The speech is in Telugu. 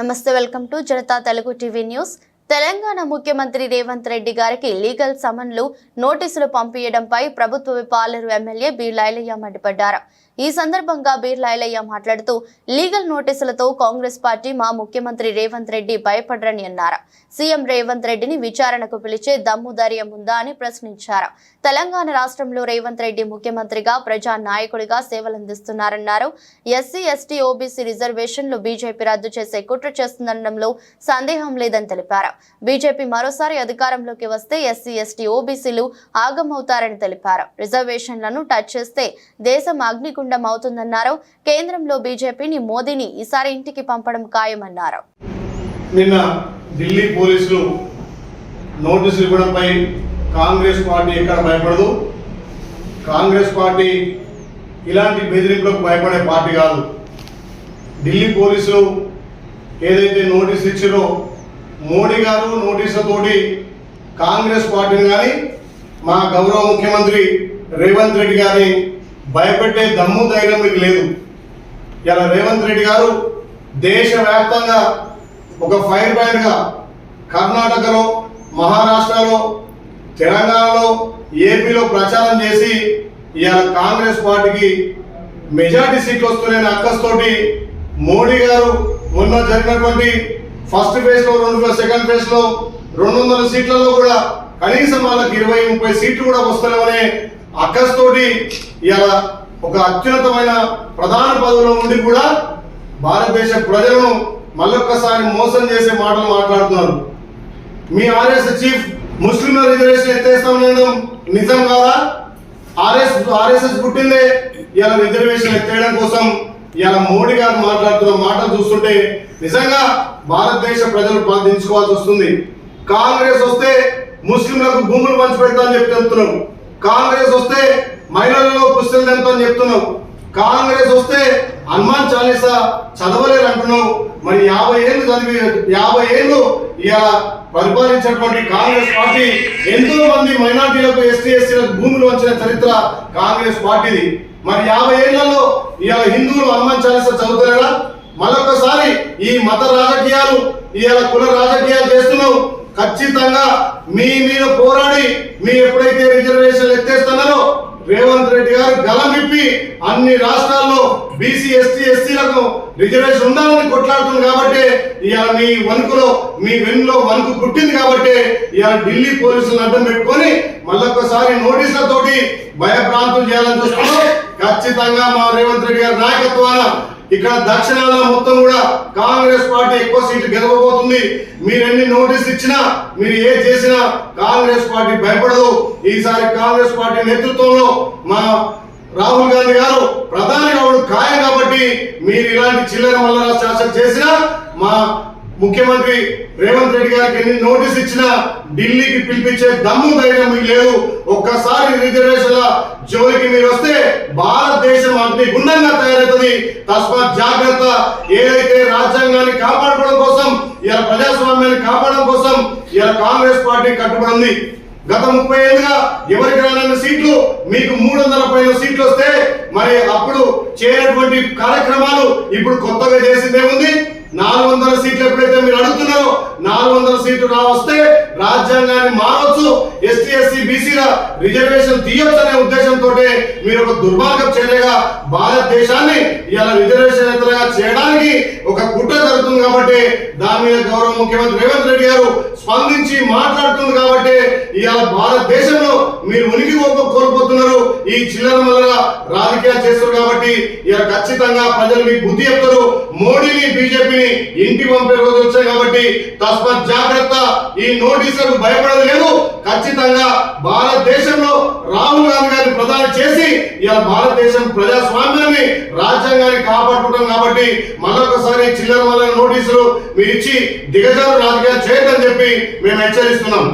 నమస్తే welcome to Janata Telugu TV news. Telangana ముఖ్యమంత్రి రేవంత్ రెడ్డి గారికి లీగల్ సమన్లు నోటీసులు పంపించడంపై ప్రభుత్వ విపాలరు ఎమ్మెల్యే బి లైలయ్య మండిపడ్డారు. ఈ సందర్భంగా బీర్ లైలయ్య మాట్లాడుతూ లీగల్ నోటీసులతో కాంగ్రెస్ పార్టీ మా ముఖ్యమంత్రి రేవంత్ రెడ్డి భయపడరని అన్నారు. సీఎం రేవంత్ రెడ్డిని విచారణకు పిలిచే దమ్ము ధైర్యం ఉందా అని ప్రశ్నించారు. తెలంగాణ రాష్ట్రంలో రేవంత్ రెడ్డి ముఖ్యమంత్రిగా ప్రజా నాయకుడిగా సేవలందిస్తున్నారన్నారు. ఎస్సీ ఎస్టీ ఓబీసీ రిజర్వేషన్లు బీజేపీ రద్దు చేసే కుట్ర చేస్తుందనడంలో సందేహం లేదని తెలిపారు. బీజేపీ మరోసారి అధికారంలోకి వస్తే ఎస్సీ ఎస్టీ ఓబీసీలు ఆగమవుతారని తెలిపారు. రిజర్వేషన్లను టచ్ చేస్తే దేశం అగ్నిగుండం అవుతుందన్నారు. కేంద్రంలో బీజేపీని మోదీని ఈసారి ఇంటికి పంపడం ఖాయమన్నారు. నిన్న ఢిల్లీ పోలీసులు నోటీసులు ఇవ్వడంపై కాంగ్రెస్ పార్టీ ఎక్కడ భయపడదు? కాంగ్రెస్ పార్టీ ఇలాంటి బెదిరింపులకు భయపడే పార్టీ కాదు. ఢిల్లీ పోలీసులు ఏదైతే నోటీస్ ఇచ్చారో మోడీ గారు నోటీసులతోటి కాంగ్రెస్ పార్టీని కానీ మా గౌరవ ముఖ్యమంత్రి రేవంత్ రెడ్డి గారిని భయపెట్టే దమ్ము ధైర్యం మీకు లేదు. ఇలా రేవంత్ రెడ్డి గారు దేశవ్యాప్తంగా ఒక ఫైర్ బ్యాండ్గా కర్ణాటకలో మహారాష్ట్రలో తెలంగాణలో ఏపీలో ప్రచారం చేసి ఇవాళ కాంగ్రెస్ పార్టీకి మెజార్టీ సీట్లు వస్తున్నాయని అక్కస్తోటి మోడీ గారు మొన్న జరిగినటువంటి ఫస్ట్ ఫేజ్లో రెండు సెకండ్ ఫేజ్లో రెండు వందల సీట్లలో కూడా కనీసం వాళ్ళకి ఇరవై ముప్పై సీట్లు కూడా వస్తలేవనే అక్కస్తోటి ఇలా ఒక అత్యున్నతమైన ప్రధాన పదవిలో ఉండి కూడా భారతదేశ ప్రజలను మళ్ళొక్కసారి మోసం చేసే మాటలు మాట్లాడుతున్నారు. మీ ఆర్ఎస్ చీఫ్ ముస్లింల రిజర్వేషన్ ఎత్తేస్తామనడం నిజం కాదా? ఆర్ఎస్ ఆర్ఎస్ఎస్ పుట్టిందే ఇలా రిజర్వేషన్ ఎత్తేయడం కోసం ఇలా మోడీ గారు మాట్లాడుతున్న మాటలు చూస్తుంటే నిజంగా భారతదేశ ప్రజలు బాధించుకోవాల్సి వస్తుంది. కాంగ్రెస్ వస్తే ముస్లింలకు భూములు పంచిపెడతామని చెప్పి చెప్తున్నాం కాంగ్రెస్ వస్తే మహిళలలో పుస్తకం తెంపుతామని చెప్తున్నాం కాంగ్రెస్ వస్తే హనుమాన్ చాలీసా చదవలేరు అంటున్నావు మరి యాభై ఏళ్ళు చదివి యాభై ఏళ్ళు ఇలా పరిపాలించినటువంటి కాంగ్రెస్ పార్టీ ఎంతో మంది మైనార్టీలకు ఎస్టీ ఎస్సీలకు భూములు వచ్చిన చరిత్ర కాంగ్రెస్ పార్టీది. మరి యాభై ఏళ్ళలో ఇవాళ హిందువులు హనుమాన్ చాలీస చదువుతారా మరొకసారి ఈ మత రాజకీయాలు ఇవాళ కుల రాజకీయాలు చేస్తున్నావు. ఖచ్చితంగా మీ మీద పోరాడి మీ ఎప్పుడైతే రిజర్వేషన్లు ఎత్తేస్తున్నారో రేవంత్ రెడ్డి గారు గలమిప్పి విప్పి అన్ని రాష్ట్రాల్లో బీసీ ఎస్టీ ఎస్సీలకు రిజర్వేషన్ ఉండాలని కొట్లాడుతుంది కాబట్టి ఇవాళ మీ వణుకులో మీ వెన్నులో వణుకు పుట్టింది కాబట్టి ఇవాళ ఢిల్లీ పోలీసులను అడ్డం పెట్టుకొని మళ్ళొక్కసారి నోటీసులతోటి భయప్రాంతం చేయాలని చూస్తున్నారు ఖచ్చితంగా మా రేవంత్ రెడ్డి గారి నాయకత్వాన ఇక్కడ దక్షిణాన మొత్తం కూడా కాంగ్రెస్ పార్టీ ఎక్కువ సీట్లు గెలవబోతుంది. మీరు ఎన్ని నోటీస్ ఇచ్చినా మీరు ఏ చేసినా కాంగ్రెస్ పార్టీ భయపడదు. ఈసారి కాంగ్రెస్ పార్టీ నేతృత్వంలో మా రాహుల్ గాంధీ గారు ప్రధాని కావడం ఖాయం కాబట్టి మీరు ఇలాంటి చిల్లర మల్లర శాసన చేసినా మా ముఖ్యమంత్రి రేవంత్ రెడ్డి గారికి ఎన్ని నోటీస్ ఇచ్చినా ఢిల్లీకి పిలిపించే దమ్ము ధైర్యం మీకు లేదు. ఒక్కసారి రిజర్వేషన్ల జోలికి మీరు వస్తే భారతదేశం అగ్ని గుండంగా తయారవుతుంది. తస్మాత్ జాగ్రత్త. ఏదైతే రాజ్యాంగాన్ని కాపాడుకోవడం కోసం ఇలా ప్రజాస్వామ్యాన్ని కాపాడడం కోసం ఇలా కాంగ్రెస్ పార్టీ కట్టుబడి ఉంది గత ముప్పై ఏళ్ళుగా ఎవరికి రానన్న సీట్లు? మీకు మూడు వందల పైన సీట్లు వస్తే మరి అప్పుడు చేయనటువంటి కార్యక్రమాలు ఇప్పుడు కొత్తగా చేసిందేముంది? నాలుగు వందల సీట్లు ఎప్పుడైతే రావస్తే రా వస్తే రాజ్యాంగాన్ని మారవచ్చు ఎస్టీ ఎస్సీ బీసీల రిజర్వేషన్ తీయొచ్చు మీరు ఒక దుర్మార్గ చర్యగా భారతదేశాన్ని ఇలా రిజర్వేషన్ ఎత్తగా చేయడానికి ఒక కుట్ర జరుగుతుంది కాబట్టి దాని మీద గౌరవ ముఖ్యమంత్రి రేవంత్ రెడ్డి గారు స్పందించి మాట్లాడుతుంది కాబట్టి ఇవాళ భారతదేశంలో మీరు ఉనికి కోల్పోతున్నారు. ఈ చిల్లర మల్లర రాజకీయాలు చేస్తారు కాబట్టి ఇలా ఖచ్చితంగా ప్రజలు మీకు బుద్ధి చెప్తారు. మోడీని బీజేపీని ఇంటి పంపే రోజు వచ్చాయి కాబట్టి తస్మత్ జాగ్రత్త. ఈ నోటీసులకు భయపడదు లేదు. ఖచ్చితంగా భారతదేశంలో రాహుల్ గాంధీ గారిని ప్రధాని చేసి ఇవాళ భారతదేశం ప్రజాస్వామ్యాన్ని రాజ్యాంగాన్ని కాపాడుకుంటాం కాబట్టి మరొకసారి చిల్లర వల్ల నోటీసులు మీరు ఇచ్చి దిగజారు రాజకీయాలు చేయొద్దని చెప్పి మేము హెచ్చరిస్తున్నాం.